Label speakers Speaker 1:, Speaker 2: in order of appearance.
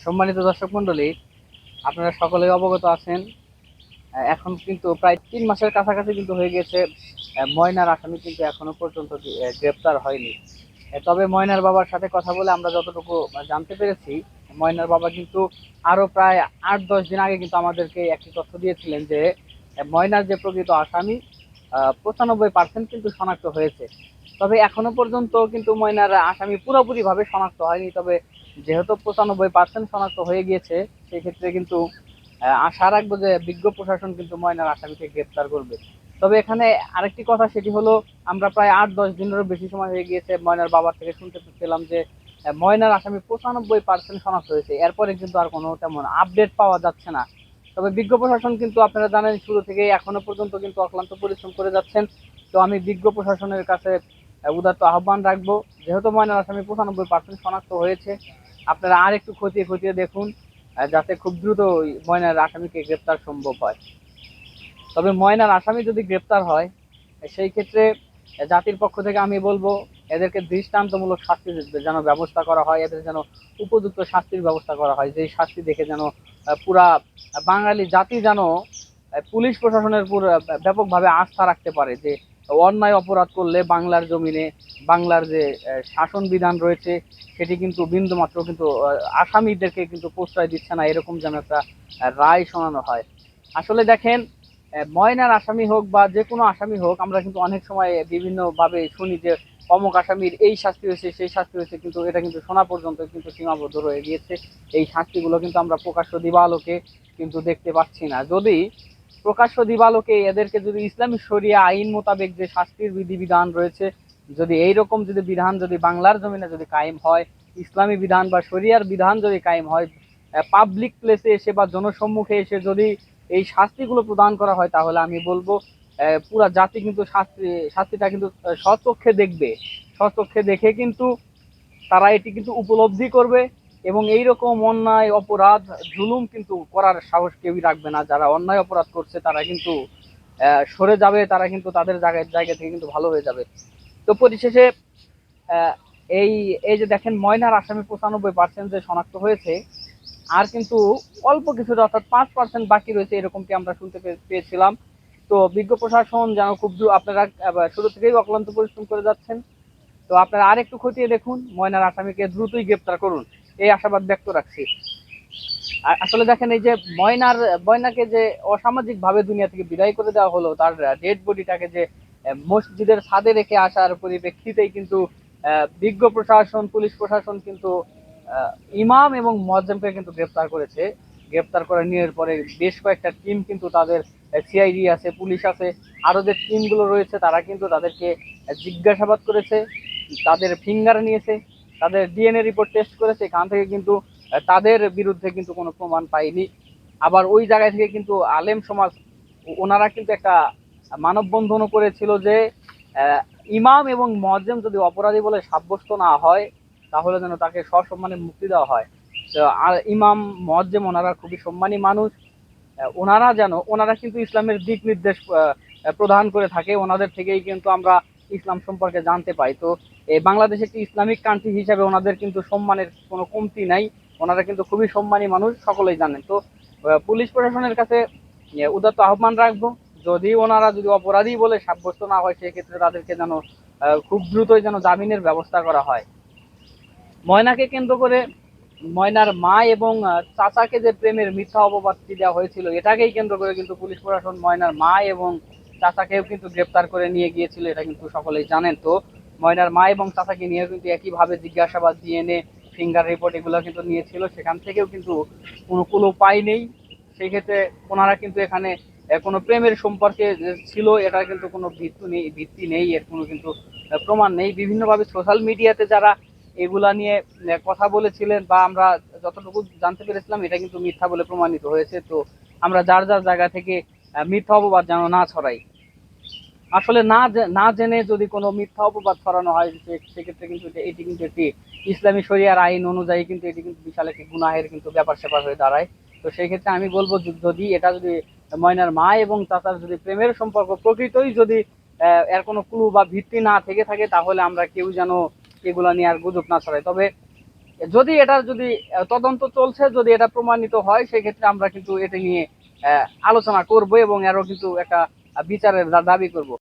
Speaker 1: সম্মানিত দর্শক মন্ডলী আপনারা সকলেই অবগত আছেন এখন কিন্তু প্রায় তিন মাসের কাছাকাছি কিন্তু হয়ে গেছে ময়নার আসামি কিন্তু এখনও পর্যন্ত গ্রে- গ্রেপ্তার হয়নি। তবে ময়নার বাবার সাথে কথা বলে আমরা যতটুকু জানতে পেরেছি, ময়নার বাবা কিন্তু আরও প্রায় আট দশ দিন আগে কিন্তু আমাদেরকে একটি তথ্য দিয়েছিলেন যে ময়নার যে প্রকৃত আসামি পঁচানব্বই পার্সেন্ট কিন্তু শনাক্ত হয়েছে। তবে এখনও পর্যন্ত কিন্তু ময়নার আসামি পুরোপুরি ভাবে শনাক্ত হয়নি, তবে যেহেতু পঁচানব্বই পার্সেন্ট শনাক্ত হয়ে গিয়েছে, সেক্ষেত্রে কিন্তু আশা রাখব যে বিজ্ঞ প্রশাসন কিন্তু ময়নার আসামিকে গ্রেপ্তার করবে। তবে এখানে আরেকটি কথা, সেটি হলো আমরা প্রায় আট দশ দিনেরও বেশি সময় হয়ে গিয়েছে ময়নার বাবার থেকে শুনতে পেলাম যে ময়নার আসামি পঁচানব্বই পার্সেন্ট শনাক্ত হয়েছে। এরপরে কিন্তু আর কোনো তেমন আপডেট পাওয়া যাচ্ছে না। তবে বিজ্ঞ প্রশাসন কিন্তু আপনারা জানেন, শুরু থেকে এখনও পর্যন্ত কিন্তু অক্লান্ত পরিশ্রম করে যাচ্ছেন। তো আমি বিজ্ঞ প্রশাসনের কাছে উদাত্ত আহ্বান রাখব, যেহেতু ময়নার আসামি পঁচানব্বই পার্সেন্ট শনাক্ত হয়েছে আপনারা আর একটু খতিয়ে খতিয়ে দেখুন যাতে খুব দ্রুত ওই ময়নার আসামিকে গ্রেপ্তার সম্ভব হয়। তবে ময়নার আসামি যদি গ্রেপ্তার হয় সেই ক্ষেত্রে জাতির পক্ষ থেকে আমি বলব এদেরকে দৃষ্টান্তমূলক শাস্তি যেন ব্যবস্থা করা হয় এদের যেন উপযুক্ত শাস্তির ব্যবস্থা করা হয়। যেই শাস্তি দেখে যেন পুরা বাঙালি জাতি যেন পুলিশ প্রশাসনের আহ, ব্যাপকভাবে আস্থা রাখতে পারে যে অন্যায় অপরাধ করলে বাংলার জমিনে, বাংলার যে শাসন বিধান রয়েছে, সেটি কিন্তু বিন্দুমাত্র কিন্তু আসামিদেরকে কিন্তু প্রশ্রয় দিচ্ছে না, এরকম যেন একটা রায় শোনানো হয়। আসলে দেখেন ময়নার আসামি হোক বা যে কোনো আসামি হোক, আমরা কিন্তু অনেক সময় বিভিন্নভাবে শুনি যে, অমুক আসামির এই শাস্তি হয়েছে, সেই শাস্তি হয়েছে, কিন্তু এটা কিন্তু শোনা পর্যন্ত কিন্তু সীমাবদ্ধ রয়ে গিয়েছে। এই শাস্তিগুলো কিন্তু আমরা প্রকাশ্য দিবালোকে কিন্তু দেখতে পাচ্ছি না। যদি প্রকাশ্য দিবালোকে এদেরকে যদি ইসলামী শরিয়া আইন মোতাবেক যে শাস্তির বিধিবিধান রয়েছে, যদি এই রকম যদি বিধান যদি বাংলার জমিনে যদি কায়েম হয়, ইসলামী বিধান বা শরিয়ার বিধান যদি কায়েম হয় পাবলিক প্লেসে এসে বা জনসম্মুখে এসে যদি এই শাস্তিগুলো প্রদান করা হয়, তাহলে আমি বলব পুরা জাতি কিন্তু শাস্তি, শাস্তিটা কিন্তু স্বচক্ষে দেখবে। স্বচক্ষে দেখে কিন্তু তারা এটি কিন্তু উপলব্ধি করবে। এবং এই রকম অন্যায়, অপরাধ, জুলুম কিন্তু করার সাহস কেউই রাখবে না। যারা অন্যায় অপরাধ করছে, তারা কিন্তু সরে যাবে, তারা কিন্তু তাদের জায়গায় জায়গা থেকে কিন্তু ভালো হয়ে যাবে। তো পরিশেষে এই এই যে দেখেন, ময়নার আসামি পঁচানব্বই পার্সেন্ট যে শনাক্ত হয়েছে, আর কিন্তু অল্প কিছুটা অর্থাৎ পাঁচ পার্সেন্ট বাকি রয়েছে, এরকমটি আমরা শুনতে পেয়েছিলাম। তো বিজ্ঞ প্রশাসন যেন খুব আপনারা শুরু থেকেই অক্লান্ত পরিশ্রম করে যাচ্ছেন। তো আপনারা আর একটু খতিয়ে দেখুন, ময়নার আসামিকে দ্রুতই গ্রেপ্তার করুন। এই আশাবাদ ব্যক্ত রাখছি। আসলে দেখেন, এই যে ময়নার, ময়নাকে যে অসামাজিক ভাবে দুনিয়া থেকে বিদায় করে দেওয়া হলো, তার ডেড বডিটাকে যে মসজিদের ছাদে রেখে আসার পরিপ্রেক্ষিতেই কিন্তু বিজ্ঞ প্রশাসন, পুলিশ প্রশাসন কিন্তু ইমাম এবং মজ্জেমকে কিন্তু গ্রেপ্তার করেছে। গ্রেপ্তার করে নেওয়ার পরে বেশ কয়েকটা টিম কিন্তু তাদের সিআইডি আছে, পুলিশ আছে আরও যে টিমগুলো রয়েছে, তারা কিন্তু তাদেরকে জিজ্ঞাসাবাদ করেছে, তাদের ফিঙ্গার নিয়েছে। তাদের ডিএনএ রিপোর্ট টেস্ট করেছে, এখান থেকে কিন্তু তাদের বিরুদ্ধে কিন্তু কোনো প্রমাণ পাইনি। আবার ওই জায়গায় থেকে কিন্তু আলেম সমাজ ওনারা কিন্তু একটা মানববন্ধনও করেছিল যে ইমাম এবং মজ্জেম যদি অপরাধী বলে সাব্যস্ত না হয়, তাহলে যেন তাকে সসম্মানে মুক্তি দেওয়া হয়। তো আর ইমাম মজ্জেম ওনারা খুবই সম্মানী মানুষ। ওনারা যেন, ওনারা কিন্তু ইসলামের দিক নির্দেশ প্রদান করে থাকে। ওনাদের থেকেই কিন্তু আমরা ইসলাম সম্পর্কে জানতে পাই। তো বাংলাদেশ একটি ইসলামিক কান্ট্রি হিসাবে ওনাদের কিন্তু সম্মানের কোনো কমতি নাই। ওনারা কিন্তু খুবই সম্মানী মানুষ, সকলেই জানেন। তো পুলিশ প্রশাসনের কাছে উদাত্ত আহ্বান রাখব। যদি ওনারা যদি অপরাধী বলে সাব্যস্ত না হয়, সেক্ষেত্রে তাদেরকে যেন খুব দ্রুতই যেন জামিনের ব্যবস্থা করা হয়। ময়নাকে কেন্দ্র করে ময়নার মা এবং চাচাকে যে প্রেমের মিথ্যা অপবাদটি দেওয়া হয়েছিল, এটাকেই কেন্দ্র করে কিন্তু পুলিশ প্রশাসন ময়নার মা এবং চাচাকেও কিন্তু গ্রেপ্তার করে নিয়ে গিয়েছিল, এটা কিন্তু সকলেই জানেন। তো ময়নার মা এবং চাচাকে নিয়ে কিন্তু একইভাবে জিজ্ঞাসাবাদ ডিএনএ ফিঙ্গার রিপোর্ট এগুলো কিন্তু নিয়েছিল। সেখান থেকেও কিন্তু কোনো কোনো উপায় নেই। সেই ক্ষেত্রে ওনারা কিন্তু এখানে কোনো প্রেমের সম্পর্কে ছিল, এটা কিন্তু কোনো ভিত্তি নেই ভিত্তি নেই, এর কোনো কিন্তু প্রমাণ নেই। বিভিন্নভাবে সোশ্যাল মিডিয়াতে যারা এগুলা নিয়ে কথা বলেছিলেন বা আমরা যতটুকু জানতে পেরেছিলাম, এটা কিন্তু মিথ্যা বলে প্রমাণিত হয়েছে। তো আমরা যার যার জায়গা থেকে মিথ্যা অপবাদ যেন না ছড়াই। আসলে না না জেনে যদি কোনো মিথ্যা অপবাদ ছড়ানো হয় সেক্ষেত্রে কিন্তু এটা- কিন্তু একটি ইসলামী শরিয়ার আইন অনুযায়ী কিন্তু এটি কিন্তু বিশাল একটি গুনাহের কিন্তু ব্যাপার স্যাপার হয়ে দাঁড়ায়। তো সেই ক্ষেত্রে আমি বলব যদি এটা যদি ময়নার মা এবং চাচার যদি প্রেমের সম্পর্ক প্রকৃতই যদি এর কোনো ক্লু বা ভিত্তি না থেকে থাকে, তাহলে আমরা কেউ যেন এগুলা নিয়ে আর গুজব না ছড়াই তবে যদি এটার যদি তদন্ত চলছে, যদি এটা প্রমাণিত হয়, সেক্ষেত্রে আমরা কিন্তু এটা নিয়ে আলোচনা করব এবং এরও কিন্তু একটা বিচারের দাবি করব।